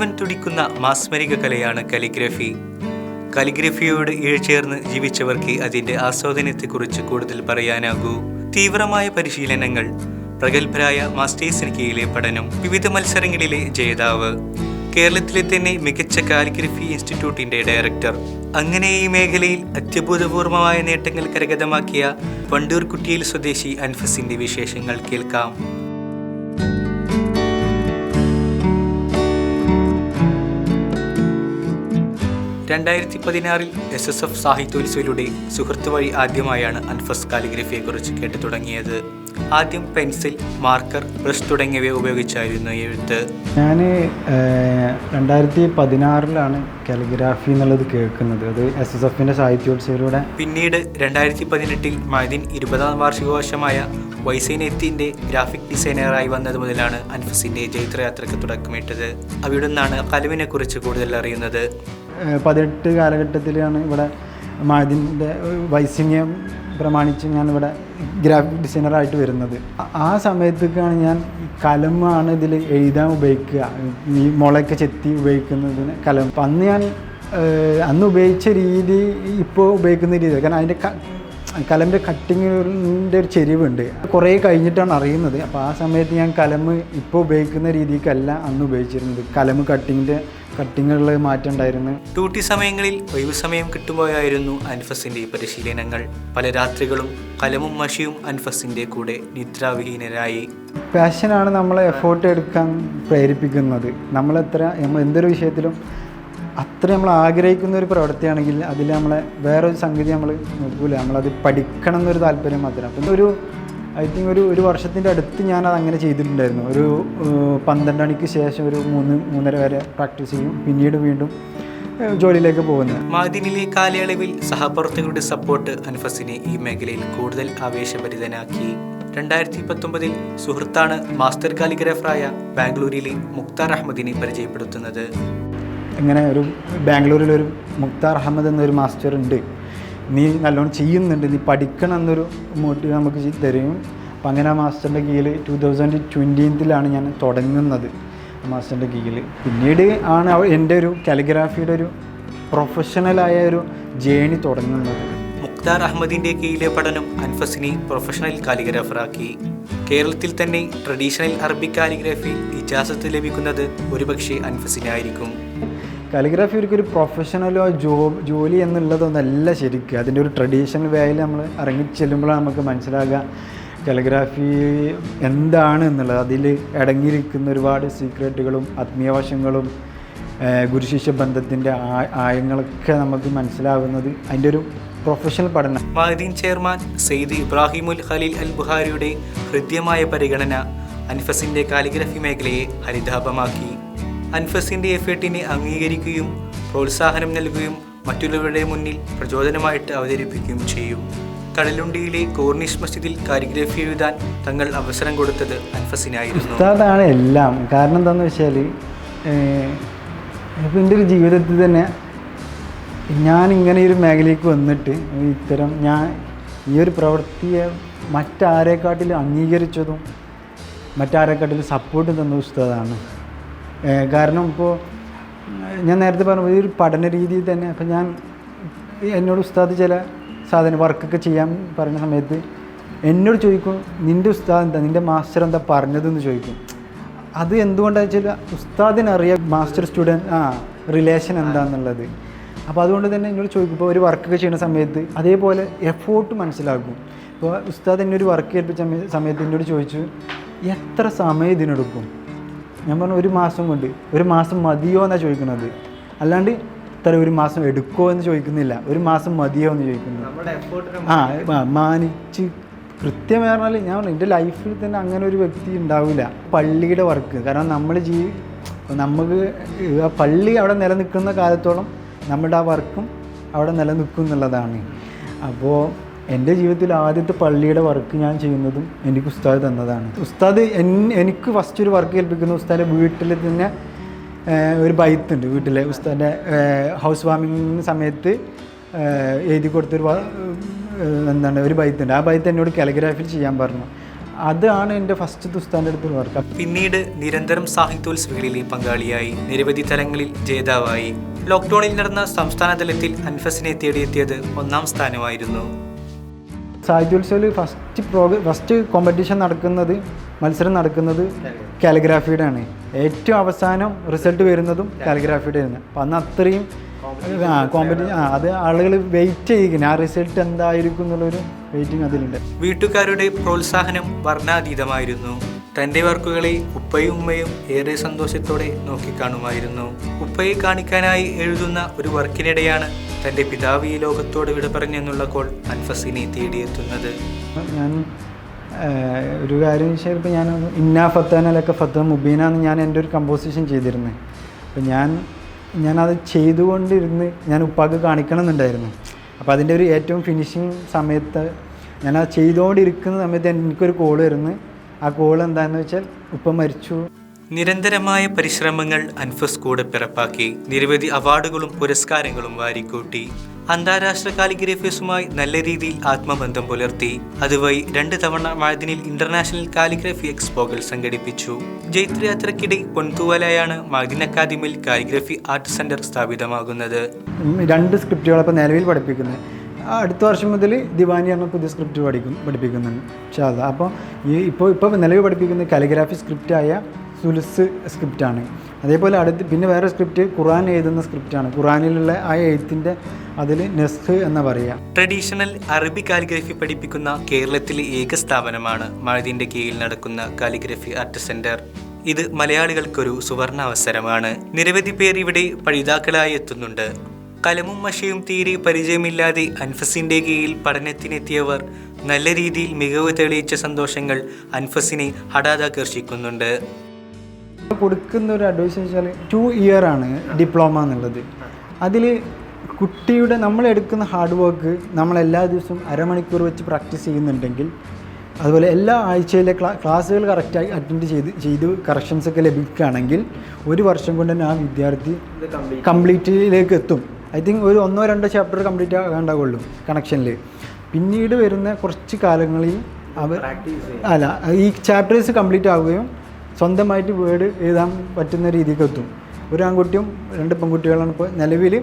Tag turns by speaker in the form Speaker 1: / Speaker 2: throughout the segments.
Speaker 1: ജീവൻ തുടിക്കുന്ന മാസ്മരിക കലയാണ് കലിഗ്രഫി. കലിഗ്രഫിയോട് ഇഴചേർന്ന് ജീവിച്ചവർക്ക് അതിന്റെ ആസ്വാദനത്തെക്കുറിച്ച് കൂടുതൽ പറയാനാകൂ. തീവ്രമായ പരിശീലനങ്ങൾ പ്രഗത്ഭരായ മാസ്റ്റേഴ്സിന് കീഴിലെ പഠനം വിവിധ മത്സരങ്ങളിലെ ജേതാവ് കേരളത്തിലെ തന്നെ മികച്ച കാലിഗ്രഫി ഇൻസ്റ്റിറ്റ്യൂട്ടിന്റെ ഡയറക്ടർ അങ്ങനെ ഈ മേഖലയിൽ അത്യഭൂതപൂർവമായ നേട്ടങ്ങൾ കരഗതമാക്കിയ വണ്ടൂർകുട്ടിയിൽ സ്വദേശി അൻഫസിന്റെ വിശേഷങ്ങൾ കേൾക്കാം. രണ്ടായിരത്തി പതിനാറിൽ എസ് എസ് എഫ് സാഹിത്യോത്സവയിലൂടെ സുഹൃത്ത് വഴി ആദ്യമായാണ് അൻഫസ് കാലിഗ്രഫിയെക്കുറിച്ച് കേട്ടു തുടങ്ങിയത്. ആദ്യം പെൻസിൽ മാർക്കർ ബ്രഷ് തുടങ്ങിയവ ഉപയോഗിച്ചായിരുന്നു എഴുത്ത്.
Speaker 2: ഞാൻ രണ്ടായിരത്തി പതിനാറിലാണ് കാലിഗ്രാഫി എന്നുള്ളത് കേൾക്കുന്നത്. അത് എസ് എസ് എഫിന്റെ സാഹിത്യോത്സവയിലൂടെ
Speaker 1: പിന്നീട് രണ്ടായിരത്തി പതിനെട്ടിൽ മൈദിൻ ഇരുപതാം വാർഷികവർഷമായ വൈസൈനെത്തിന്റെ ഗ്രാഫിക് ഡിസൈനറായി വന്നത് മുതലാണ് അൻഫസിന്റെ ജൈത്രയാത്രയ്ക്ക് തുടക്കമിട്ടത്. അവിടുന്നാണ് നിന്നാണ് കലുവിനെ കുറിച്ച് കൂടുതൽ അറിയുന്നത്.
Speaker 2: പതിനെട്ട് കാലഘട്ടത്തിലാണ് ഇവിടെ മാതിന്റെ വൈസിന്യം പ്രമാണിച്ച് ഞാൻ ഇവിടെ ഗ്രാഫിക് ഡിസൈനറായിട്ട് വരുന്നത്. ആ- സമയത്തേക്കാണ് ഞാൻ കലമാണ് ഇതിൽ എഴുതാൻ ഉപയോഗിക്കുക. ഈ മുളയൊക്കെ ചെത്തി ഉപയോഗിക്കുന്നതിന് കലം. അപ്പം അന്ന് ഞാൻ അന്ന് ഉപയോഗിച്ച രീതി ഇപ്പോൾ ഉപയോഗിക്കുന്ന രീതി കാരണം അതിന്റെ കലമിന്റെ കട്ടിങ്ങിന്റെ ഒരു ചെരിവുണ്ട്. കുറേ കഴിഞ്ഞിട്ടാണ് അറിയുന്നത്. അപ്പോൾ ആ സമയത്ത് ഞാൻ കലമ് ഇപ്പോൾ ഉപയോഗിക്കുന്ന രീതിക്കല്ല അന്ന് ഉപയോഗിച്ചിരുന്നത്. കലമ് കട്ടിങ്ങിന്റെ കട്ടിങ്ങുകളിൽ മാറ്റം ഉണ്ടായിരുന്നു.
Speaker 1: ഡ്യൂട്ടി സമയങ്ങളിൽ ഒഴിവു സമയം കിട്ടുമ്പോഴായിരുന്നു അൻഫസിന്റെ പരിശീലനങ്ങൾ. പല രാത്രികളും കലമും മഷിയും അൻഫസിന്റെ കൂടെ നിദ്രാവിഹീനരായി.
Speaker 2: പാഷനാണ് നമ്മളെ എഫേർട്ട് എടുക്കാൻ പ്രേരിപ്പിക്കുന്നത്. നമ്മളെത്ര നമ്മൾ എന്തൊരു വിഷയത്തിലും അത്ര നമ്മൾ ആഗ്രഹിക്കുന്ന ഒരു പ്രവൃത്തിയാണെങ്കിൽ അതിൽ നമ്മളെ വേറൊരു സംഗതി നമ്മൾ നോക്കൂല. നമ്മളത് പഠിക്കണം എന്നൊരു താല്പര്യം മാത്രം. അപ്പം ഒരു ഐ തിങ്ക് ഒരു ഒരു വർഷത്തിന്റെ അടുത്ത് ഞാനത് അങ്ങനെ ചെയ്തിട്ടുണ്ടായിരുന്നു. ഒരു പന്ത്രണ്ട് മണിക്ക് ശേഷം ഒരു മൂന്ന് മൂന്നര വരെ പ്രാക്ടീസ് ചെയ്യും. പിന്നീട് വീണ്ടും ജോലിയിലേക്ക് പോകുന്നത്.
Speaker 1: മാധ്യമിലെ കാലയളവിൽ സഹപ്രവർത്തകരുടെ സപ്പോർട്ട് അൻഫസിനെ ഈ മേഖലയിൽ കൂടുതൽ ആവേശഭരിതനാക്കി. രണ്ടായിരത്തി പത്തൊമ്പതിൽ സുഹൃത്താണ് മാസ്റ്റർ കാലിഗ്രാഫറായ ബാംഗ്ലൂരിലെ മുക്താർ അഹമ്മദിനെ പരിചയപ്പെടുത്തുന്നത്.
Speaker 2: ഇങ്ങനെ ഒരു ബാംഗ്ലൂരിൽ ഒരു മുക്താർ അഹമ്മദ് എന്നൊരു മാസ്റ്റർ ഉണ്ട്. നീ നല്ലോണം ചെയ്യുന്നുണ്ട്. നീ പഠിക്കണം എന്നൊരു മോട്ടീവ് നമുക്ക് തരും. അപ്പം അങ്ങനെ ആ മാസ്റ്ററിന്റെ കീഴിൽ ടു തൗസൻഡ് ട്വന്റീൻത്തിലാണ് ഞാൻ തുടങ്ങുന്നത്. മാസ്റ്ററിന്റെ കീഴിൽ. പിന്നീട് ആണ് എന്റെ ഒരു കാലിഗ്രാഫിയുടെ ഒരു പ്രൊഫഷണലായ ഒരു ജേണി തുടങ്ങുന്നത്.
Speaker 1: മുക്താർ അഹമ്മദിന്റെ കീഴിലെ പഠനം അൻഫസിനെ പ്രൊഫഷണൽ കാലിഗ്രാഫറാക്കി കേരളത്തിൽ തന്നെ ട്രഡീഷണൽ അറബിക് കാലിഗ്രാഫി ഇജാസത്ത് ലഭിക്കുന്നത് ഒരുപക്ഷെ അൻഫസിനായിരിക്കും.
Speaker 2: കാലിഗ്രാഫി ഒരിക്കലും പ്രൊഫഷണലോ ജോബ് ജോലി എന്നുള്ളതൊന്നല്ല ശരിക്കും. അതിന്റെ ഒരു ട്രഡീഷണൽ വേയിൽ നമ്മൾ ഇറങ്ങി ചെല്ലുമ്പോഴാണ് നമുക്ക് മനസ്സിലാകുക കാലിഗ്രാഫി എന്താണ് എന്നുള്ളത്. അതിൽ അടങ്ങിയിരിക്കുന്ന ഒരുപാട് സീക്രട്ടുകളും ആത്മീയവശങ്ങളും ഗുരുശിഷ്യ ബന്ധത്തിന്റെ ആയങ്ങളൊക്കെ നമുക്ക് മനസ്സിലാവുന്നത് അതിന്റെ ഒരു പ്രൊഫഷണൽ പഠനം.
Speaker 1: മഹദീൻ ചെയർമാൻ സെയ്ദ് ഇബ്രാഹിമുൽ ഖലീൽ അൽ ബുഹാരിയുടെ ഹൃദ്യമായ പരിഗണന അൻഫസിന്റെ കാലിഗ്രഫി മേഖലയെ ഹരിതാപമാക്കി. അൻഫസിന്റെ എഫേർട്ടിനെ അംഗീകരിക്കുകയും പ്രോത്സാഹനം നൽകുകയും മറ്റുള്ളവരുടെ മുന്നിൽ പ്രചോദനമായിട്ട് അവതരിപ്പിക്കുകയും ചെയ്യും. കടലുണ്ടിയിലെ കോർണിഷ് മസ്ജിദിൽ കാലിഗ്രഫി എഴുതാൻ തങ്ങൾ അവസരം കൊടുത്തത് അൻഫസിനായിരുന്നു.
Speaker 2: ഉസ്താദാണ് എല്ലാം. കാരണം എന്താണെന്ന് വെച്ചാൽ ഇപ്പം എന്റെ ഒരു ജീവിതത്തിൽ തന്നെ ഞാൻ ഇങ്ങനെ ഒരു മേഖലയ്ക്ക് വന്നിട്ട് ഇത്തരം ഞാൻ ഈ ഒരു പ്രവൃത്തിയെ മറ്റാരെക്കാട്ടിലും അംഗീകരിച്ചതും മറ്റാരെക്കാട്ടിലും സപ്പോർട്ട് തന്ന ഉസ്താദാണ്. കാരണം ഇപ്പോൾ ഞാൻ നേരത്തെ പറഞ്ഞ ഒരു പഠന രീതിയിൽ തന്നെ അപ്പം ഞാൻ എന്നോട് ഉസ്താദ് ചില സാധന വർക്കൊക്കെ ചെയ്യാൻ പറയുന്ന സമയത്ത് എന്നോട് ചോദിക്കും നിന്റെ ഉസ്താദ് എന്താ? നിന്റെ മാസ്റ്റർ എന്താ പറഞ്ഞതെന്ന് ചോദിക്കും. അത് എന്തുകൊണ്ടാണെന്ന് വെച്ചാൽ ഉസ്താദിനറിയാം മാസ്റ്റർ സ്റ്റുഡന്റ് ആ റിലേഷൻ എന്താണെന്നുള്ളത് അപ്പോൾ അതുകൊണ്ട് തന്നെ എന്നോട് ചോദിക്കും ഇപ്പോൾ ഒരു വർക്കൊക്കെ ചെയ്യുന്ന സമയത്ത് അതേപോലെ എഫോർട്ട് മനസ്സിലാക്കും. ഇപ്പോൾ ഉസ്താദ് എന്നെ ഒരു വർക്ക് ഏൽപ്പിച്ച സമയത്ത് എന്നോട് ചോദിച്ചു എത്ര സമയം ഇതിനെടുക്കും? ഞാൻ പറഞ്ഞു ഒരു മാസം കൊണ്ട് ഒരു മാസം മതിയോ എന്നാണ് ചോദിക്കുന്നത്? അല്ലാണ്ട് ഇത്ര ഒരു മാസം എടുക്കോ എന്ന് ചോദിക്കുന്നില്ല. ഒരു മാസം മതിയോ എന്ന് ചോദിക്കുന്നു. ആ ആ, മാനിച്ച്. കൃത്യം പറഞ്ഞാൽ ഞാൻ പറഞ്ഞു, എന്റെ ലൈഫിൽ തന്നെ അങ്ങനെ ഒരു വ്യക്തി ഉണ്ടാവില്ല. പള്ളിയുടെ വർക്ക്. കാരണം നമ്മൾ ജീവി നമുക്ക് ആ പള്ളി അവിടെ നിലനിൽക്കുന്ന കാലത്തോളം നമ്മുടെ ആ വർക്കും അവിടെ നിലനിൽക്കും എന്നുള്ളതാണ്. അപ്പോൾ എന്റെ ജീവിതത്തിൽ ആദ്യത്തെ പള്ളിയുടെ വർക്ക് ഞാൻ ചെയ്യുന്നതും എനിക്ക് ഉസ്താദ് തന്നതാണ്. ഉസ്താദ് എനിക്ക് ഫസ്റ്റ് ഒരു വർക്ക് ഏൽപ്പിക്കുന്ന ഉസ്താദിന്റെ വീട്ടിൽ തന്നെ ഒരു ബൈത്ത് ഉണ്ട് വീട്ടിലെ ഉസ്താദിന്റെ ഹൗസ് വാമിങ് സമയത്ത് എഴുതി കൊടുത്തൊരു എന്താണ് ഒരു ബൈത്ത് ഉണ്ട് ആ ബൈത്ത് എന്നോട് കാലിഗ്രാഫിൽ ചെയ്യാൻ പറഞ്ഞു. അതാണ് എന്റെ ഫസ്റ്റ് ഉസ്താന്റെ അടുത്ത് വർക്ക്
Speaker 1: പിന്നീട് നിരന്തരം സാഹിത്യോത്സവങ്ങളിലെ പങ്കാളിയായി നിരവധി തലങ്ങളിൽ ജേതാവായി. ലോക്ക്ഡൌണിൽ നടന്ന സംസ്ഥാന തലത്തിൽ അൻഫസിനെ തേടിയെത്തിയത് ഒന്നാം സ്ഥാനമായിരുന്നു.
Speaker 2: സാഹിത്യോത്സവത്തിൽ ഫസ്റ്റ് പ്രോഗ്ര ഫസ്റ്റ് കോമ്പറ്റീഷൻ നടക്കുന്നത് മത്സരം നടക്കുന്നത് കാലിഗ്രാഫിയുടെ ആണ് ഏറ്റവും അവസാനം റിസൾട്ട് വരുന്നതും കാലിഗ്രാഫിയുടെ ആയിരുന്നു അപ്പം അന്ന് അത്രയും ആ കോമ്പറ്റീഷൻ ആ അത് ആളുകൾ വെയിറ്റ് ചെയ്യിക്കുന്നു ആ റിസൾട്ട് എന്തായിരിക്കും എന്നുള്ളൊരു വെയിറ്റിംഗ് അതിലുണ്ട്.
Speaker 1: വീട്ടുകാരുടെ പ്രോത്സാഹനം വർണാതീതമായിരുന്നു. തന്റെ വർക്കുകളെ ഉപ്പയും ഉമ്മയും ഏറെ സന്തോഷത്തോടെ നോക്കിക്കാണുമായിരുന്നു. ഉപ്പയെ കാണിക്കാനായി എഴുതുന്ന ഒരു വർക്കിനിടെയാണ് തന്റെ പിതാവ് ഈ ലോകത്തോട് വിട പറഞ്ഞെന്നുള്ള കോൾ അൻഫസിനെ തേടിയെത്തുന്നത്.
Speaker 2: ഞാൻ ഒരു കാര്യം വെച്ചാൽ ഇപ്പോൾ ഞാൻ ഇന്നാ ഫത്താനലൊക്കെ ഫത്ത മുബീന എന്ന് ഞാൻ എന്റെ ഒരു കമ്പോസിഷൻ ചെയ്തിരുന്നത് അപ്പം ഞാൻ ഞാനത് ചെയ്തുകൊണ്ടിരുന്ന് ഞാൻ ഉപ്പാക്ക് കാണിക്കണം എന്നുണ്ടായിരുന്നു അപ്പോൾ അതിന്റെ ഒരു ഏറ്റവും ഫിനിഷിങ് സമയത്ത് ഞാനത് ചെയ്തുകൊണ്ടിരിക്കുന്ന സമയത്ത് എനിക്കൊരു കോൾ വരുന്നു. ആ കോൾ എന്താണെന്ന് വെച്ചാൽ ഉപ്പ മരിച്ചു.
Speaker 1: നിരന്തരമായ പരിശ്രമങ്ങൾ അൻഫസ് കൂടെ പിറപ്പാക്കി. നിരവധി അവാർഡുകളും പുരസ്കാരങ്ങളും വാരിക്കൂട്ടി. അന്താരാഷ്ട്ര കാലിഗ്രഫീസുമായി നല്ല രീതിയിൽ ആത്മബന്ധം പുലർത്തി. അതുവഴി രണ്ട് തവണ മാദിനിൽ ഇന്റർനാഷണൽ കാലിഗ്രഫി എക്സ്പോകൾ സംഘടിപ്പിച്ചു. ജൈത്രയാത്രയ്ക്കിടെ പൊൻതൂവലയാണ് മാദിൻ അക്കാദമിയിൽ കാലിഗ്രഫി ആർട്ട് സെന്റർ സ്ഥാപിതമാകുന്നത്.
Speaker 2: രണ്ട് സ്ക്രിപ്റ്റുകൾ ഇപ്പോൾ നിലവിൽ പഠിപ്പിക്കുന്നത്. അടുത്ത വർഷം മുതൽ ദിവാനി എന്ന പുതിയ സ്ക്രിപ്റ്റ് പഠിക്കും പഠിപ്പിക്കുന്നുണ്ട്. പക്ഷേ അത് അപ്പോൾ ഈ ഇപ്പോൾ ഇപ്പോൾ നിലവിൽ പഠിപ്പിക്കുന്ന കാലിഗ്രാഫി സ്ക്രിപ്റ്റായ സുലുസ് സ്ക്രിപ്റ്റാണ് അതേപോലെ അടുത്ത് പിന്നെ വേറെ സ്ക്രിപ്റ്റ് ഖുറാൻ എഴുതുന്ന സ്ക്രിപ്റ്റാണ് ഖുറാനിലുള്ള ആ എഴുത്തിന്റെ അതിൽ നെസ്ഹ് എന്ന് പറയുക.
Speaker 1: ട്രഡീഷണൽ അറബി കാലിഗ്രഫി പഠിപ്പിക്കുന്ന കേരളത്തിലെ ഏക സ്ഥാപനമാണ് മഴതിന്റെ കീഴിൽ നടക്കുന്ന കാലിഗ്രഫി ആർട്ട് സെന്റർ ഇത് മലയാളികൾക്കൊരു സുവർണ അവസരമാണ്. നിരവധി പേർ ഇവിടെ പഠിതാക്കളായി എത്തുന്നുണ്ട്. കലമും മഷയും തീരെ പരിചയമില്ലാതെ അൻഫസിന്റെ കീഴിൽ പഠനത്തിനെത്തിയവർ നല്ല രീതിയിൽ മികവ് തെളിയിച്ച സന്തോഷങ്ങൾ അൻഫസിനെ ഹഠാതാകർഷിക്കുന്നുണ്ട്.
Speaker 2: കൊടുക്കുന്ന ഒരു അഡ്വൈസ് വെച്ചാൽ ടു ഇയർ ആണ് ഡിപ്ലോമ എന്നുള്ളത്. അതിൽ കുട്ടിയുടെ നമ്മൾ എടുക്കുന്ന ഹാർഡ് വർക്ക് നമ്മൾ എല്ലാ ദിവസവും അരമണിക്കൂർ വെച്ച് പ്രാക്ടീസ് ചെയ്യുന്നുണ്ടെങ്കിൽ അതുപോലെ എല്ലാ ആഴ്ചയിലെ ക്ലാ ക്ലാസ്സുകൾ കറക്റ്റായി അറ്റൻഡ് ചെയ്ത് ചെയ്ത് കറക്ഷൻസ് ഒക്കെ ലഭിക്കുകയാണെങ്കിൽ ഒരു വർഷം കൊണ്ട് തന്നെ ആ വിദ്യാർത്ഥി കംപ്ലീറ്റിലേക്ക് എത്തും. ഐ തിങ്ക് ഒരു ഒന്നോ രണ്ടോ ചാപ്റ്റർ കംപ്ലീറ്റ് ആകാണ്ടാവുള്ളൂ കണക്ഷനിൽ പിന്നീട് വരുന്ന കുറച്ച് കാലങ്ങളിൽ അവർ അല്ല ഈ ചാപ്റ്റേഴ്സ് കംപ്ലീറ്റ് ആവുകയും സ്വന്തമായിട്ട് വേർഡ് എഴുതാൻ പറ്റുന്ന രീതിക്ക് എത്തും. ഒരു ആൺകുട്ടിയും രണ്ട് പെൺകുട്ടികളാണ് ഇപ്പോൾ നിലവിൽ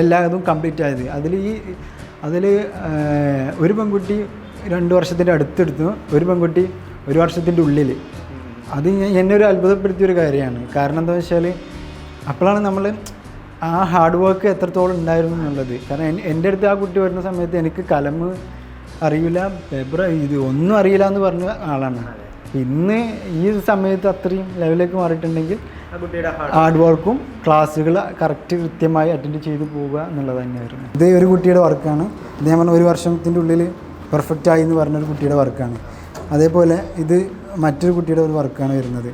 Speaker 2: എല്ലാ ഇതും കംപ്ലീറ്റ് ആയത്. അതിൽ ഈ അതിൽ ഒരു പെൺകുട്ടി രണ്ട് വർഷത്തിന്റെ അടുത്തെടുത്തു. ഒരു പെൺകുട്ടി ഒരു വർഷത്തിന്റെ ഉള്ളിൽ അത് എന്നെ ഒരു അത്ഭുതപ്പെടുത്തിയ ഒരു കാര്യമാണ്. കാരണം എന്താ വെച്ചാൽ അപ്പോഴാണ് നമ്മൾ ആ ഹാർഡ് വർക്ക് എത്രത്തോളം ഉണ്ടായിരുന്നു എന്നുള്ളത്. കാരണം എന്റെ അടുത്ത് ആ കുട്ടി വരുന്ന സമയത്ത് എനിക്ക് കലമ് അറിയില്ല പേപ്പർ ഇത് ഒന്നും അറിയില്ല എന്ന് പറഞ്ഞ ആളാണ്. ഇന്ന് ഈ സമയത്ത് അത്രയും ലെവലിലേക്ക് മാറിയിട്ടുണ്ടെങ്കിൽ ഹാർഡ് വർക്കും ക്ലാസ്സുകൾ കറക്റ്റ് കൃത്യമായി അറ്റൻഡ് ചെയ്ത് പോവുക എന്നുള്ളത് തന്നെയായിരുന്നു. ഇത് ഒരു കുട്ടിയുടെ വർക്കാണ് ഇത് ഞാൻ പറഞ്ഞ ഒരു വർഷത്തിന്റെ ഉള്ളിൽ പെർഫെക്റ്റ് ആയി എന്ന് പറഞ്ഞൊരു കുട്ടിയുടെ വർക്കാണ് അതേപോലെ ഇത് മറ്റൊരു കുട്ടിയുടെ ഒരു വർക്കാണ് വരുന്നത്.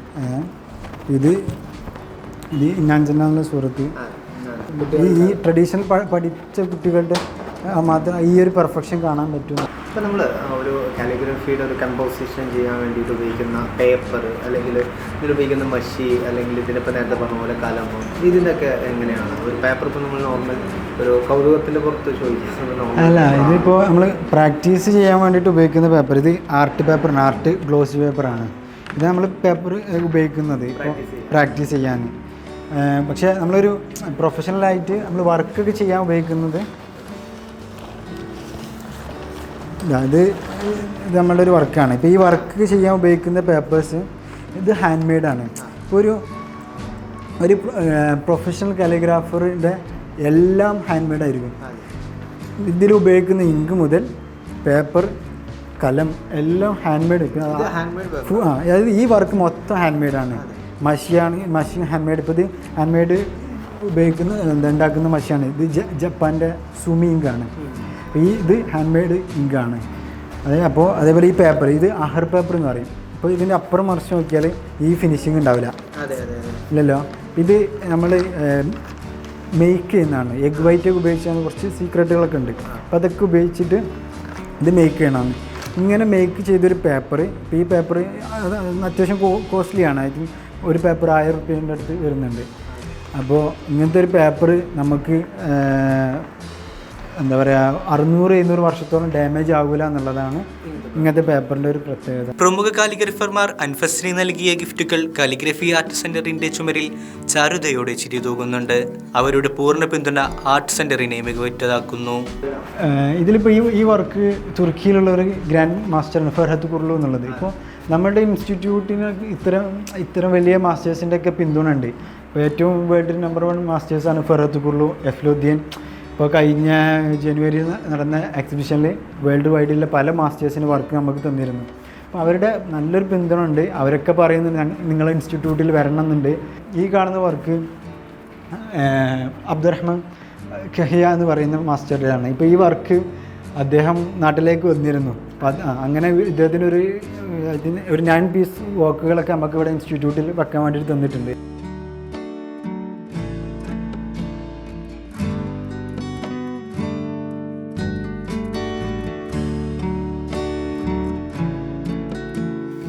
Speaker 2: ഇത് ഇത് ഇന്നാഞ്ചെന്ന സുഹൃത്ത്. ഈ ട്രഡീഷണൽ പഠിച്ച കുട്ടികളുടെ മാത്രം ഈ ഒരു പെർഫെക്ഷൻ കാണാൻ പറ്റും
Speaker 3: ഇപ്പം നമ്മൾ ഒരു കാലിഗ്രഫിയുടെ ഒരു കമ്പോസിഷൻ ചെയ്യാൻ വേണ്ടിയിട്ട് ഉപയോഗിക്കുന്ന പേപ്പർ അല്ലെങ്കിൽ ഇതിൽ ഉപയോഗിക്കുന്ന മഷി അല്ലെങ്കിൽ ഇതിനിപ്പോൾ നേരത്തെ പറഞ്ഞ പോലെ കലമോ ഇതിന്റെയൊക്കെ എങ്ങനെയാണ്? ഒരു പേപ്പർ ഇപ്പോൾ നമ്മൾ നോർമൽ ഒരു കൗതുകത്തിന്റെ പുറത്ത് ചോദിക്കുന്നത്
Speaker 2: അല്ല ഇതിപ്പോൾ നമ്മൾ പ്രാക്ടീസ് ചെയ്യാൻ വേണ്ടിയിട്ട് ഉപയോഗിക്കുന്ന പേപ്പർ ഇത് ആർട്ട് പേപ്പറാണ് ആർട്ട് ഗ്ലോസി പേപ്പറാണ് ഇത് നമ്മൾ പേപ്പർ ഉപയോഗിക്കുന്നത് പ്രാക്ടീസ് ചെയ്യാൻ. പക്ഷേ നമ്മളൊരു പ്രൊഫഷണലായിട്ട് നമ്മൾ വർക്കൊക്കെ ചെയ്യാൻ ഉപയോഗിക്കുന്നത് അത് ഇത് നമ്മളുടെ ഒരു വർക്കാണ് ഇപ്പോൾ ഈ വർക്ക് ചെയ്യാൻ ഉപയോഗിക്കുന്ന പേപ്പേഴ്സ് ഇത് ഹാൻഡ് മെയ്ഡാണ് ഇപ്പോൾ ഒരു ഒരു പ്രൊഫഷണൽ കാലിഗ്രാഫറിന്റെ എല്ലാം ഹാൻഡ് മെയ്ഡായിരിക്കും ഇതിൽ ഉപയോഗിക്കുന്ന ഇങ്ക് മുതൽ പേപ്പർ കലം എല്ലാം ഹാൻഡ് മെയ്ഡ് ആ അതായത് ഈ വർക്ക് മൊത്തം ഹാൻഡ് മെയ്ഡാണ് മഷിയാണ് മഷി ഹാൻഡ് മെയ്ഡ് ഇപ്പോൾ ഇത് ഹാൻഡ് മെയ്ഡ് ഉപയോഗിക്കുന്ന ഉണ്ടാക്കുന്ന മഷിയാണ്. ഇത് ജ- ജപ്പാന്റെ സുമി ഇങ്കാണ് ഈ ഇത് ഹാൻഡ് മെയ്ഡ് ഇങ്കാണ് അതെ അപ്പോൾ അതേപോലെ ഈ പേപ്പർ ഇത് അഹർ പേപ്പർ എന്ന് പറയും. അപ്പോൾ ഇതിന്റെ അപ്പുറം മറിച്ച് നോക്കിയാൽ ഈ ഫിനിഷിങ് ഉണ്ടാവില്ല. ഇല്ലല്ലോ? ഇത് നമ്മൾ മേക്ക് ചെയ്യുന്നതാണ്. എഗ് വൈറ്റ് ഒക്കെ ഉപയോഗിച്ചാണ് കുറച്ച് സീക്രട്ടുകളൊക്കെ ഉണ്ട്. അപ്പോൾ അതൊക്കെ ഉപയോഗിച്ചിട്ട് ഇത് മേക്ക് ചെയ്യണമെന്ന് ഇങ്ങനെ മേക്ക് ചെയ്തൊരു പേപ്പർ ഈ പേപ്പർ അത് അത്യാവശ്യം കോസ്റ്റ്ലിയാണ് ഐ തിങ്ക് ഒരു പേപ്പർ ആയിരം റുപ്യേന്റെ അടുത്ത് വരുന്നുണ്ട്. അപ്പോൾ ഇങ്ങനത്തെ ഒരു പേപ്പർ നമുക്ക് എന്താ പറയുക അറുന്നൂറ് എഴുന്നൂറ് വർഷത്തോളം ഡാമേജ് ആകില്ല എന്നുള്ളതാണ് ഇങ്ങനത്തെ പേപ്പറിന്റെ ഒരു പ്രത്യേകത.
Speaker 1: പ്രമുഖ കാലിഗ്രഫർമാർ അൻഫസിന് നൽകിയ ഗിഫ്റ്റുകൾ കാലിഗ്രഫി ആർട്ട് സെന്ററിന്റെ ചുമരിൽ ചാരുതയോടെ ചിരിതൂകുന്നുണ്ട്. അവരുടെ പൂർണ പിന്തുണ ആർട്ട് സെന്ററിനെ മികവുറ്റതാക്കുന്നു.
Speaker 2: ഇതിലിപ്പോൾ ഈ ഈ വർക്ക് തുർക്കിയിലുള്ള ഒരു ഗ്രാൻഡ് മാസ്റ്റർ ഫർഹത്ത് കുർലു എന്നുള്ളത്. ഇപ്പോൾ നമ്മുടെ ഇൻസ്റ്റിറ്റ്യൂട്ടിന് ഇത്തരം ഇത്തരം വലിയ മാസ്റ്റേഴ്സിന്റെ ഒക്കെ പിന്തുണ ഉണ്ട് ഇപ്പോൾ ഏറ്റവും വേൾഡ് നമ്പർ വൺ മാസ്റ്റേഴ്സാണ് ഫെറത്ത് കുർളു എഫ്ലുദ്ദീൻ. ഇപ്പോൾ കഴിഞ്ഞ ജനുവരി നടന്ന എക്സിബിഷനിൽ വേൾഡ് വൈഡിലെ പല മാസ്റ്റേഴ്സിന് വർക്ക് നമുക്ക് തന്നിരുന്നു. അപ്പോൾ അവരുടെ നല്ലൊരു പിന്തുണ ഉണ്ട് അവരൊക്കെ പറയുന്നു നിങ്ങൾ ഇൻസ്റ്റിറ്റ്യൂട്ടിൽ വരണം എന്നുണ്ട് ഈ കാണുന്ന വർക്ക് അബ്ദുറഹ്മാൻ ഖഹിയ എന്ന് പറയുന്ന മാസ്റ്ററുടെയാണ് ഇപ്പോൾ ഈ വർക്ക് അദ്ദേഹം നാട്ടിലേക്ക് വന്നിരുന്നു. അങ്ങനെ ഇദ്ദേഹത്തിന്റെ ഒരു ഇതിന് ഒരു നയൻ പീസ് വർക്കുകളൊക്കെ നമുക്ക് ഇവിടെ ഇൻസ്റ്റിറ്റ്യൂട്ടിൽ വെക്കാൻ വേണ്ടിയിട്ട് തന്നിട്ടുണ്ട്.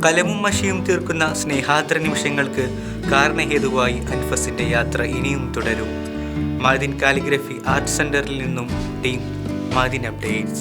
Speaker 1: കലമും മഷിയും തീർക്കുന്ന സ്നേഹാദ്ര നിമിഷങ്ങൾക്ക് കാരണഹേതുവായി അൻഫസിന്റെ യാത്ര ഇനിയും തുടരും. മാതിൻ കാലിഗ്രഫി ആർട്ട് സെന്ററിൽ നിന്നും ടീം മാദിൻ അപ്ഡേറ്റ്സ്